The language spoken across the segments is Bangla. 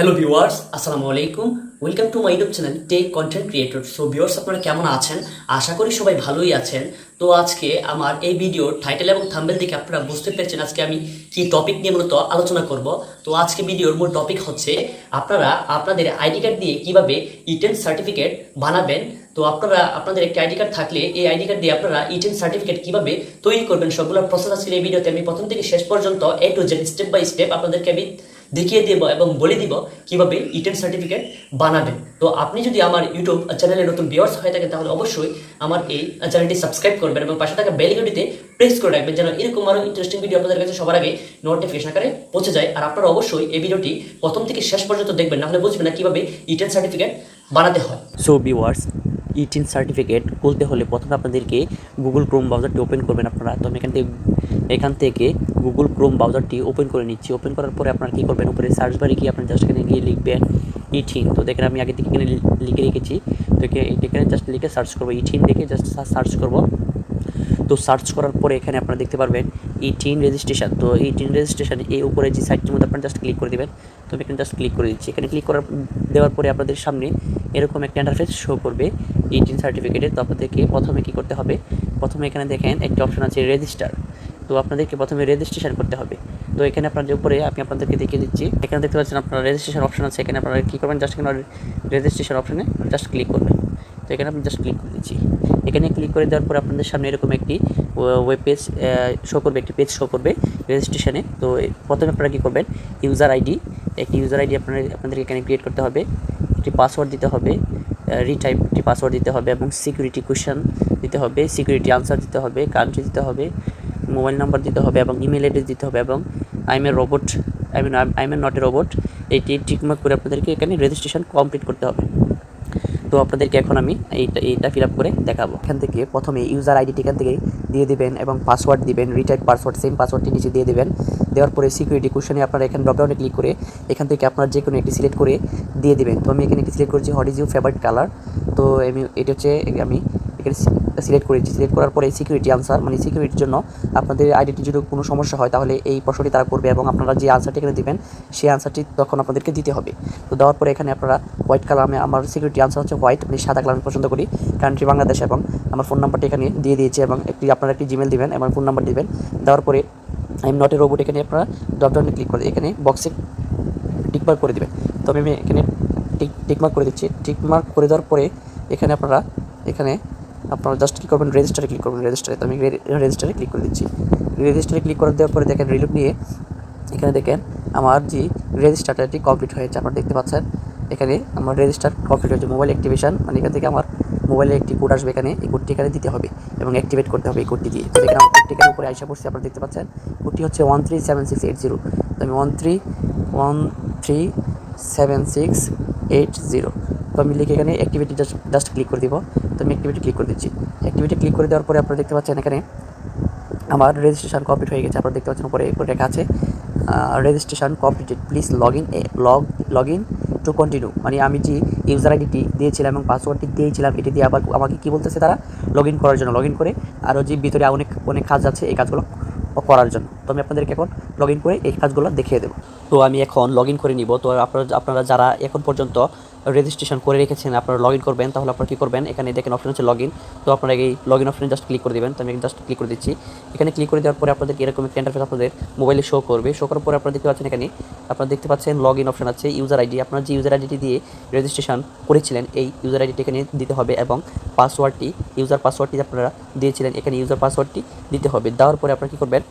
হ্যালো ভিউয়ার্স আসসালামু আলাইকুম। Welcome to my YouTube channel tech content creator so viewers আপনারা কেমন আছেন? আশা করি সবাই ভালোই আছেন। তো আজকে আমার এই ভিডিওর টাইটেল এবং থাম্বেল দেখে আপনারা বুঝতে পেরেছেন আজকে আমি কি টপিক নিয়ে মূলত আলোচনা করব। তো আজকে ভিডিওর মূল টপিক হচ্ছে আপনারা আপনাদের আইডি কার্ড দিয়ে কীভাবে ইটেন সার্টিফিকেট বানাবেন। তো আপনারা, আপনাদের একটি আইডি কার্ড থাকলে এই আইডি কার্ড দিয়ে আপনারা ইটেন সার্টিফিকেট কীভাবে তৈরি করবেন, সবগুলো প্রসেস আজকের এই ভিডিওতে আমি প্রথম থেকে শেষ পর্যন্ত A to Z step by step আপনাদেরকে আমি দেখিয়ে দেব এবং বলে দিব কীভাবে ইটেন সার্টিফিকেট বানাবেন। তো আপনি যদি আমার ইউটিউব চ্যানেলে নতুন ভিওয়ার্স হয়ে থাকেন, তাহলে অবশ্যই আমার এই চ্যানেলটি সাবস্ক্রাইব করবেন এবং পাশে থাকা বেল প্রেস করে রাখবেন যেন এরকম আরও ইন্টারেস্টিং ভিডিও আপনাদের কাছে সবার আগে নোটিফিকেশন আকারে পৌঁছে যায়। আর আপনারা অবশ্যই এই ভিডিওটি প্রথম থেকে শেষ পর্যন্ত দেখবেন, না হলে বুঝবেন না কীভাবে ইটেন সার্টিফিকেট বানাতে হয়। সো ভিউয়ার্স ইটিন সার্টিফিকেট খুলতে হলে প্রথমে আপনাদেরকে গুগল ক্রোম ব্রাউজারটি ওপেন করবেন আপনারা। তো আমি এখান থেকে এখান থেকে গুগল ক্রোম ব্রাউজারটি ওপেন করে নিচ্ছি। ওপেন করার পরে আপনারা কী করবেন? উপরে সার্চ বারে গিয়ে আপনার জাস্ট এখানে গিয়ে লিখবেন ইঠিন তো দেখেন আমি আগে থেকে এখানে লিখে রেখেছি। তো এখানে জাস্ট লিখে সার্চ করব। ইঠিন দেখে জাস্ট সার্চ করব। তো সার্চ করার পরে এখানে আপনারা দেখতে পারবেন ইটিন রেজিস্ট্রেশন তো এই টিন রেজিস্ট্রেশন এই উপরে যে সাইটটির মধ্যে আপনারা জাস্ট ক্লিক করে দেবেন। তো আমি এখানে জাস্ট ক্লিক করে দিচ্ছি। এখানে ক্লিক করার দেওয়ার পরে আপনাদের সামনে এরকম একটা ইন্টারফেস শো করবে ইটিন সার্টিফিকেটে তো আপনাদেরকে প্রথমে কী করতে হবে? প্রথমে এখানে দেখেন, একটি অপশন আছে রেজিস্টার তো আপনাদেরকে প্রথমে রেজিস্ট্রেশন করতে হবে। তো এখানে আপনাদের উপরে আমি আপনাদেরকে দেখিয়ে দিচ্ছি। এখানে দেখতে পাচ্ছেন আপনার রেজিস্ট্রেশন অপশন আছে। এখানে আপনারা কী করবেন? জাস্ট এখানে রেজিস্ট্রেশন অপশনে জাস্ট ক্লিক করবেন। তো এখানে আমি জাস্ট ক্লিক করে দিচ্ছি। এখানে ক্লিক করে দেওয়ার পর আপনাদের সামনে এরকম একটি ওয়েব পেজ শো করবে, একটি পেজ শো করবে রেজিস্ট্রেশনে তো প্রথমে আপনারা কী করবেন ইউজার আইডি একটি ইউজার আইডি আপনার আপনাদের এখানে ক্রিয়েট করতে হবে। একটি পাসওয়ার্ড দিতে হবে রিটাইপ একটি পাসওয়ার্ড দিতে হবে এবং সিকিউরিটি কোয়েশন দিতে হবে সিকিউরিটি আনসার দিতে হবে কান্ট্রি দিতে হবে মোবাইল নাম্বার দিতে হবে এবং ইমেল অ্যাড্রেস দিতে হবে এবং I a robot I mean I am not a robot eighty tick mark করে আপনাদেরকে এখানে রেজিস্ট্রেশন কমপ্লিট করতে হবে। তো আপনাদেরকে এখন আমি এইটা এইটা ফিল আপ করে দেখাবো। এখান থেকে প্রথমে ইউজার আইডিটি এখান থেকে দিয়ে দেবেন এবং পাসওয়ার্ড দিবেন রিটার্ড পাসওয়ার্ড সেম পাসওয়ার্ডটি নিচে দিয়ে দেবেন। দেওয়ার পরে সিকিউরিটি কোশ্চেনে আপনারা এখানে ড্রপডাউনে ক্লিক করে এখান থেকে আপনার যে কোনো একটি সিলেক্ট করে দিয়ে দেবেন। তো আমি এখানে একটি সিলেক্ট করেছি what is you favourite colour তো আমি, এটা হচ্ছে আমি এখানে সিলেক্ট করেছি। সিলেক্ট করার পরে সিকিউরিটি আনসার মানে সিকিউরিটির জন্য আপনাদের আইডিটি যদি কোনো সমস্যা হয়, তাহলে এই প্রশ্নটি তারা করবে এবং আপনারা যে আনসারটি এখানে দেবেন, সেই আনসারটি তখন আপনাদেরকে দিতে হবে। তো দেওয়ার পরে এখানে আপনারা হোয়াইট কালার আমি আমার সিকিউরিটি আনসার হচ্ছে হোয়াইট মানে সাদা কালার আমি পছন্দ করি। কান্ট্রি বাংলাদেশ এবং আমার ফোন নাম্বারটি এখানে দিয়ে দিয়েছি এবং একটি, আপনারা একটি জিমেল দিবেন এবং ফোন নাম্বার দিবেন। দেওয়ার পরে I am not a robot এখানে আপনারা ড্রপডাউনে ক্লিক করে, এখানে বক্সে টিকমার্ক করে দেবেন। তবে আমি এখানে টিক টিকমার্ক করে দিচ্ছি। টিকমার্ক করে দেওয়ার পরে এখানে আপনারা, এখানে আপনারা জাস্ট কী করবেন রেজিস্টারে ক্লিক করবেন রেজিস্টারে তো আমি রেজিস্টারে ক্লিক করে দিচ্ছি। রেজিস্টারে ক্লিক করে দেওয়ার পরে দেখেন রিলুট নিয়ে এখানে দেখেন আমার যে রেজিস্টারটি কমপ্লিট হয়েছে। আপনারা দেখতে পাচ্ছেন, এখানে আমার রেজিস্টার কমপ্লিট হয়েছে। মোবাইল অ্যাক্টিভেশন মানে এখান থেকে আমার মোবাইলে একটি কোড আসবে এখানে, এই কোডটি এখানে দিতে হবে এবং অ্যাক্টিভেট করতে হবে এই কোডটি দিয়ে। তো দেখেন, আমার কোডটি এখানে উপরে আইসা পড়ছে, আপনারা দেখতে পাচ্ছেন কোডটি হচ্ছে one three seven six eight zero তো আমি one three one three seven six eight zero তো আমি লিখে এখানে অ্যাক্টিভিটি জাস্ট জাস্ট ক্লিক করে দিব। তো আমি অ্যাক্টিভিটি ক্লিক করে দিচ্ছি। অ্যাক্টিভিটি ক্লিক করে দেওয়ার পরে আপনারা দেখতে পাচ্ছেন এখানে আমার রেজিস্ট্রেশন কমপ্লিট হয়ে গেছে। আপনারা দেখতে পাচ্ছেন উপরে লেখা আছে registration completed please log in log log in to continue মানে আমি যে ইউজার আইডিটি দিয়েছিলাম এবং পাসওয়ার্ডটি দিয়েছিলাম, এটি দিয়ে আবার আমাকে কী বলতেছে তারা? লগ ইন করার জন্য লগ ইন করে আরও যে ভিতরে অনেক অনেক কাজ আছে এই কাজগুলো করার জন্য। তো আমি আপনাদেরকে এখন লগ ইন করে এই কাজগুলো দেখিয়ে দেবো। তো আমি এখন লগ ইন করে নিব। তো আপনারা আপনারা যারা এখন পর্যন্ত রেজিস্ট্রেশন করে রেখেছেন, আপনারা লগ ইন করবেন, তাহলে আপনারা কী করবেন? এখানে দেখেন অপশন হচ্ছে লগ ইন তো আপনারা এই লগ ইন অপশনে জাস্ট ক্লিক করে দেবেন। তো আমি জাস্ট ক্লিক করে দিচ্ছি। এখানে ক্লিক করে দেওয়ার পরে আপনাদের এরকম একটা ইন্টারফেস আপনাদের মোবাইলে শো করবে। শো করার পরে আপনারা দেখতে পাচ্ছেন এখানে, আপনারা দেখতে পাচ্ছেন লগ ইন অপশন আছে ইউজার আইডি আপনার যে ইউজার আইডিটি দিয়ে রেজিস্ট্রেশন করেছিলেন, এই ইউজার আইডিটি এখানে দিতে হবে এবং পাসওয়ার্ডটি ইউজার পাসওয়ার্ডটি আপনারা দিয়েছিলেন, এখানে ইউজার পাসওয়ার্ডটি দিতে হবে। দেওয়ার পরে আপনারা কী করবেন?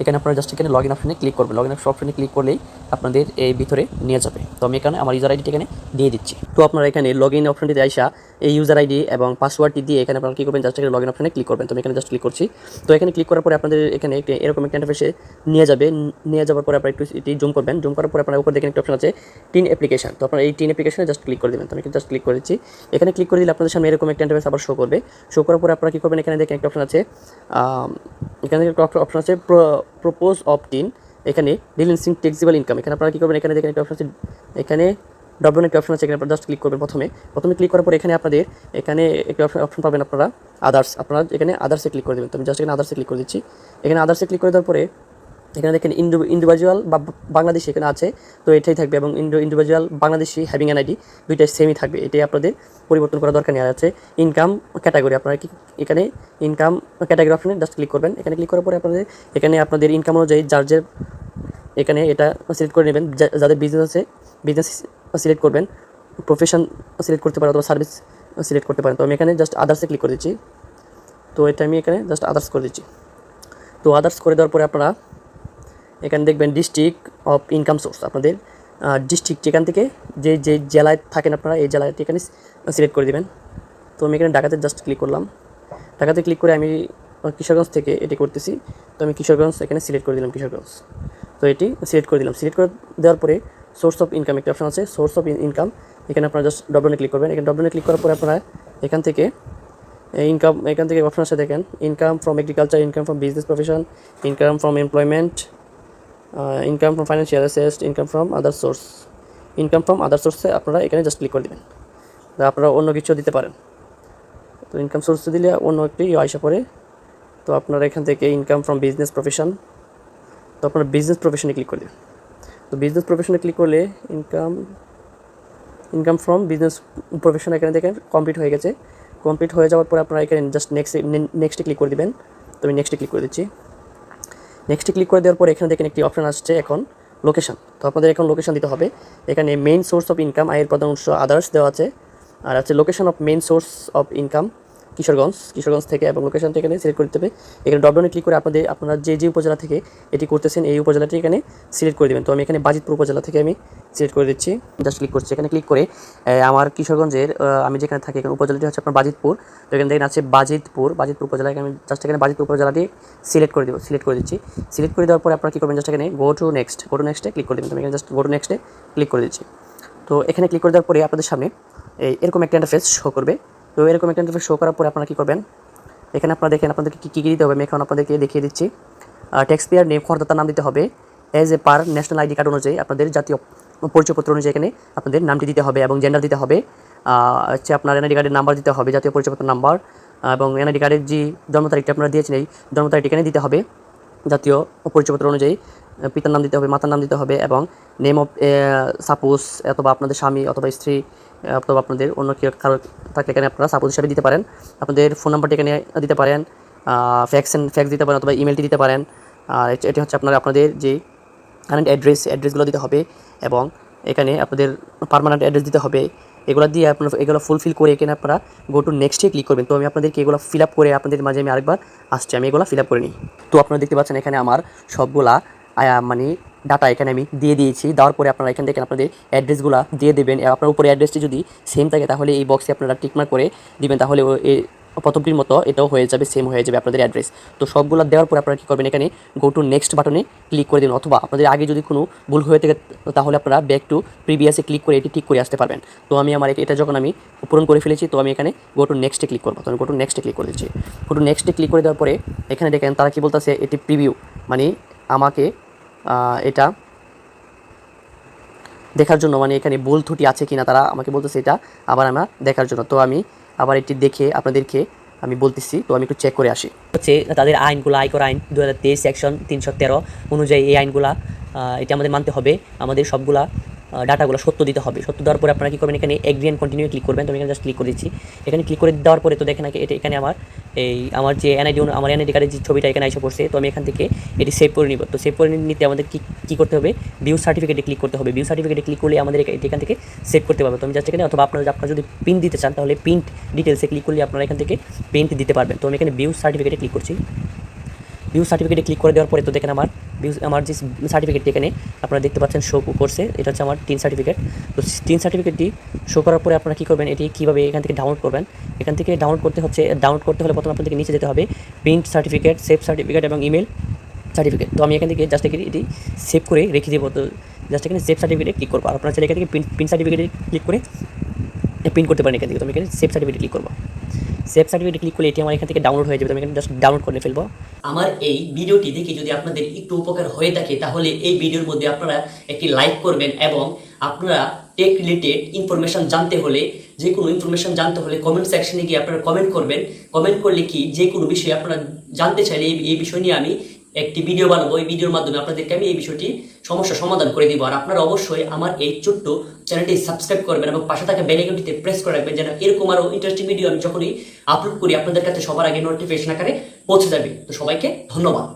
এখানে আপনারা জাস্ট এখানে লগ ইন অপশনে ক্লিক করবেন। লগ ইন অপশনে ক্লিক করলেই আপনাদের এই ভিতরে নিয়ে যাবে। তো আমি এখানে আমার ইউজার আইডিটি এখানে দিয়ে দিচ্ছি। তো আপনারা এখানে লগ ইন অপশনটিতে আইসা এই ইউজার আইডি এবং পাসওয়ার্ডটি দিয়ে এখানে আপনারা কী করবেন জাস্ট এখানে লগ ইন অপশনে ক্লিক করবেন। তো আমি এখানে জাস্ট ক্লিক করছি। তো এখানে ক্লিক করার পরে আপনাদের এখানে একটি এরকম একটা ইন্টারফেসে নিয়ে যাবে। নিয়ে যাওয়ার পরে আপনারা একটু এটি জুম করবেন। জুম করার পরে আপনার উপর দেখেন একটা অপশন আছে টিন অ্যাপ্লিকেশন তো আপনারা এই টিন অ্যাপ্লিকেশনে জাস্ট ক্লিক করে দেবেন। তো আমি জাস্ট ক্লিক করেছি এখানে ক্লিক করে দিলে আপনাদের সামনে এরকম একটা ইন্টারফেস আবার শো করবে। শো করার পরে আপনারা কী করবেন, এখানে দেখেন একটা অপশন আছে এখানে একটা অপশন আছে প্রপোজ অফ টিন এখানে রিলেন্সিং টেক্সিবল ইনকাম এখানে আপনারা কী করবেন? এখানে দেখেন একটা অপশন আছে, এখানে ডবল একটা অপশন আছে, এখানে আপনারা জাস্ট ক্লিক করবেন প্রথমে। প্রথমে ক্লিক করার পর এখানে আপনাদের, এখানে একটা অপশন অপশন পাবেন আপনারা আদার্স আপনারা এখানে আদার্সে ক্লিক করে দেবেন। তো আমি জাস্ট এখানে আদার্সে ক্লিক করে দিচ্ছি। এখানে আদার্সে ক্লিক করে দেওয়ার পরে এখানে দেখেন ইন্ডো, ইন্ডিভিজুয়াল বা বাংলাদেশি এখানে আছে, তো এটাই থাকবে এবং Indo, individual, Bangladeshi having an ID দুইটাই সেমই থাকবে, এটাই আপনাদের পরিবর্তন করা দরকার নেই। আছে ইনকাম ক্যাটাগরি আপনারা কি এখানে ইনকাম ক্যাটাগরি অপশনে জাস্ট ক্লিক করবেন। এখানে ক্লিক করার পরে আপনাদের, এখানে আপনাদের ইনকাম অনুযায়ী যার যে, এখানে এটা সিলেক্ট করে নেবেন যাদের বিজনেস আছে বিজনেস সিলেক্ট করবেন প্রফেশন সিলেক্ট করতে পারেন অথবা সার্ভিস সিলেক্ট করতে পারেন। তো আমি এখানে জাস্ট আদার্সে ক্লিক করে দিচ্ছি। তো এটা আমি এখানে জাস্ট আদার্স করে দিচ্ছি। তো আদার্স করে দেওয়ার পরে আপনারা এখানে দেখবেন ডিস্ট্রিক্ট অফ ইনকাম সোর্স আপনাদের ডিস্ট্রিক্ট যেখান থেকে যে যে জেলায় থাকেন আপনারা, এই জেলাটি এখানে সিলেক্ট করে দিবেন। তো আমি এখানে ঢাকাতে জাস্ট ক্লিক করলাম। ঢাকাতে ক্লিক করে আমি কিশোরগঞ্জ থেকে এটি করতেছি। তো আমি কিশোরগঞ্জ এখানে সিলেক্ট করে দিলাম কিশোরগঞ্জ। তো এটি সিলেক্ট করে দিলাম। সিলেক্ট করে দেওয়ার পরে সোর্স অফ ইনকাম একটা অপশান আছে সোর্স অফ ইনকাম এখানে আপনারা জাস্ট ডবলনে ক্লিক করবেন। এখানে ডবলনে ক্লিক করার পরে আপনারা এখান থেকে ইনকাম এখান থেকে অপশন আছে দেখেন। Income from agriculture income from business profession income from employment income from financial assets income from other source income from other সোর্সে আপনারা এখানে জাস্ট ক্লিক করে দেবেন। আপনারা অন্য কিছু দিতে পারেন। তো ইনকাম সোর্স দিলে অন্য একটি আয়সা পড়ে। তো আপনারা এখান থেকে ইনকাম ফ্রম বিজনেস প্রফেশন তো আপনারা বিজনেস প্রফেশনে ক্লিক করে দেবেন। তো বিজনেস প্রফেশনে ক্লিক করলে income income from business profession এখানে দেখেন কমপ্লিট হয়ে গেছে। কমপ্লিট হয়ে যাওয়ার পরে আপনারা এখানে জাস্ট নেক্সট নেক্সটে ক্লিক করে দিবেন। তো আমি নেক্সটে ক্লিক করে দিচ্ছি। নেক্সটে ক্লিক করে দেওয়ার পর এখানে দেখেন একটি অপশান আসছে এখন লোকেশান তো আপনাদের এখন লোকেশান দিতে হবে। এখানে মেইন সোর্স অফ ইনকাম আয়ের প্রধান উৎস আদার্স দেওয়া আছে। আর আছে location of main source of income Kishoreganj Kishoreganj থেকে এবং লোকেশনটা এখানে সিলেক্ট করতে হবে। এখানে ডবডনে ক্লিক করে আপনাদের, আপনারা যে যে উপজেলা থেকে এটি করতেছেন, এই উপজেলাটি এখানে সিলেক্ট করে দেবেন। তো আমি এখানে বাজিতপুর উপজেলা থেকে আমি সিলেক্ট করে দিচ্ছি। জাস্ট ক্লিক করছি। এখানে ক্লিক করে আমার কিশোরগঞ্জের আমি যেখানে থাকি, এখানে উপজেলাটি হচ্ছে আপনার বাজিতপুর। তো এখানে দেখেন আছে বাজিতপুর বাজিতপুর উপজেলা। আমি জাস্ট এখানে বাজিতপুর উপজেলাটি সিলেক্ট করে দেবো সিলেক্ট করে দিচ্ছি। সিলেক্ট করে দেওয়ার পরে আপনারা কী করবেন? জাস্ট এখানে go to next go to নেক্সটে ক্লিক করে দেবেন। আমি এখানে জাস্ট গো টু নেক্সটে ক্লিক করে দিচ্ছি। তো এখানে ক্লিক করে দেওয়ার পরে আপনাদের সামনে এরকম একটা ইন্টারফেস শো করবে। তো এরকম একটা ইন্টারফেস শো করার পরে আপনারা কী করবেন? এখানে আপনারা দেখেন আপনাদেরকে কী কী দিতে হবে, আমি এখন আপনাদেরকে দেখিয়ে দিচ্ছি। ট্যাক্স পেয়ার নেম খরদাতার নাম দিতে হবে। As a per national ID card অনুযায়ী আপনাদের জাতীয় পরিচয়পত্র অনুযায়ী এখানে আপনাদের নামটি দিতে হবে এবং জেন্ডার দিতে হবে। হচ্ছে আপনার এনআইডি কার্ডের নাম্বার দিতে হবে, জাতীয় পরিচয়পত্র নাম্বার এবং এনআইডি কার্ডের যে জন্ম তারিখটা আপনারা দিয়েছেন, এই জন্ম তারিখটি এখানে দিতে হবে। জাতীয় পরিচয়পত্র অনুযায়ী পিতার নাম দিতে হবে, মাতার নাম দিতে হবে এবং নেম অফ সাপোজ অথবা আপনাদের স্বামী অথবা স্ত্রী অথবা আপনাদের অন্য কেউ কারও থাকলে এখানে আপনারা সাপোজ হিসাবে দিতে পারেন। আপনাদের ফোন নাম্বারটি এখানে দিতে পারেন ফ্যাক্স ফ্যাক্স দিতে পারেন অথবা ইমেলটি দিতে পারেন। আর এটি- হচ্ছে আপনারা আপনাদের যে কারেন্ট অ্যাড্রেস অ্যাড্রেসগুলো দিতে হবে এবং এখানে আপনাদের পার্মানেন্ট অ্যাড্রেস দিতে হবে। এগুলো দিয়ে আপনার এগুলো ফুলফিল করে এখানে আপনারা গো টু নেক্সটে ক্লিক করবেন। তো আমি আপনাদেরকে এগুলো ফিল আপ করে আপনাদের মাঝে আমি আরেকবার আসছি। আমি এগুলো ফিল আপ করে নিই। তো আপনারা দেখতে পাচ্ছেন এখানে আমার সবগুলা মানে ডাটা এখানে আমি দিয়ে দিয়েছি। দেওয়ার পরে আপনারা এখান থেকে আপনাদের অ্যাড্রেসগুলো দিয়ে দেবেন। আপনার উপরে অ্যাড্রেসটি যদি সেম থাকে, তাহলে এই বক্সে আপনারা টিকমার্ক করে দিবেন। তাহলে প্রথমটির মতো এটাও হয়ে যাবে সেম হয়ে যাবে আপনাদের অ্যাড্রেস তো সবগুলো দেওয়ার পরে আপনারা কী করবেন এখানে গো টু নেক্সট বাটনে ক্লিক করে দিন অথবা আপনাদের আগে যদি কোনো ভুল হয়ে থাকে, তাহলে আপনারা ব্যাক টু প্রিভিয়াসে ক্লিক করে এটি ঠিক করে আসতে পারবেন। তো আমি আমার এটা যখন আমি পূরণ করে ফেলেছি, তো আমি এখানে গো টু নেক্সটে ক্লিক করব। তো গো টু নেক্সটে ক্লিক করে দিচ্ছি। গো টু নেক্সটে ক্লিক করে দেওয়ার পরে এখানে দেখেন তারা কী বলতেছে, এটি প্রিভিউ মানে আমাকে এটা। দেখার জন্য মানে এখানে ভুল ত্রুটি আছে কিনা তারা আমাকে বলতেছে এটা আবার আমরা দেখার জন্য। তো আমি আবার এটি দেখে আপনাদেরকে আমি বলতেছি। তো আমি একটু চেক করে আসি। হচ্ছে তাদের আইনগুলো, আয়কর আইন দু হাজার তেইশ সেকশন তিনশো তেরো অনুযায়ী এই আইনগুলা এটা আমাদের মানতে হবে। আমাদের সবগুলা ডাটাগুলো সত্য দিতে হবে। সত্য দেওয়ার পরে আপনারা কী করবেন? এখানে এগ্রি অ্যান্ড কন্টিনিউ ক্লিক করবেন। তো আমি এখানে জাস্ট ক্লিক করে দিচ্ছি। এখানে ক্লিক করে দেওয়ার পরে তো দেখেন এটা এখানে আমার, এই আমার যে এনআইডি আমার এনআইডি কার্ডের যে ছবিটা এখানে এসে পড়ছে, তো আমি এখান থেকে এটি সেভ করে নিব। তো সেভ করে নিতে আমাদের কী কী করতে হবে? ভিউ সার্টিফিকেটে ক্লিক করতে হবে। ভিউ সার্টিফিকেটে ক্লিক করলে আমাদের এখা- এখান থেকে সেভ করতে পারবে। তো আমি জাস্ট এখানে অথবা আপনারা আপনারা যদি প্রিন্ট দিতে চান, তাহলে প্রিন্ট ডিটেলসে ক্লিক করলে আপনারা এখান থেকে প্রিন্ট দিতে পারবেন। তো আমি এখানে ভিউ সার্টিফিকেটে ক্লিক করছি। ভিউ সার্টিফিকেটে ক্লিক করে দেওয়ার পরে তো দেখেন আমার ভিউ আমার যে সার্টিফিকেটটি এখানে আপনারা দেখতে পাচ্ছেন শো করছে এটা হচ্ছে আমার টিন সার্টিফিকেট তো টিন সার্টিফিকেটটি শো করার পরে আপনারা কী করবেন, এটি কীভাবে এখান থেকে ডাউনলোড করবেন? এখান থেকে ডাউনলোড করতে হচ্ছে ডাউনলোড করতে হলে প্রথমে আপনাদেরকে নিচে যেতে হবে প্রিন্ট সার্টিফিকেট সেভ সার্টিফিকেট এবং ইমেল সার্টিফিকেট তো আমি এখান থেকে জাস্ট এখানে এটি সেভ করে রেখে দেবো, তো জাস্ট এখানে সেভ সার্টিফিকেটে ক্লিক করব। আর আপনারা চাইলে এখান থেকে প্রিন্ট প্রিন্ট সার্টিফিকেটে ক্লিক করে প্রিন্ট করতে পারেন এখান থেকে। তো আমি এখানে সেভ সার্টিফিকেটে ক্লিক করব। সেভ সার্টিফিকেট ক্লিক করলে এটি আমার এখান থেকে ডাউনলোড হয়ে যাবে। আমি এখানে জাস্ট ডাউনলোড করে ফেলব। আমার এই ভিডিওটি দেখে যদি আপনাদের একটু উপকার হয়ে থাকে, তাহলে এই ভিডিওর মধ্যে আপনারা একটি লাইক করবেন এবং আপনারা টেক রিলেটেড ইনফরমেশান জানতে হলে, যে কোনো ইনফরমেশান জানতে হলে কমেন্ট সেকশনে গিয়ে আপনারা কমেন্ট করবেন। কমেন্ট করলে কি যে কোনো বিষয়ে আপনারা জানতে চাইলে এই বিষয় নিয়ে আমি একটি ভিডিও বানাবো। ওই ভিডিওর মাধ্যমে আপনাদেরকে আমি এই বিষয়টি সমস্যা সমাধান করে দিব। আর আপনারা অবশ্যই আমার এই ছোট্ট চ্যানেলটি সাবস্ক্রাইব করবেন এবং পাশে থাকা বেল আইকনটিতে প্রেস করে রাখবেন যেন এরকম আরও ইন্টারেস্টিং ভিডিও আমি যখনই আপলোড করি, আপনাদের কাছে সবার আগে নোটিফিকেশন আকারে পৌঁছে যাবে। তো সবাইকে ধন্যবাদ।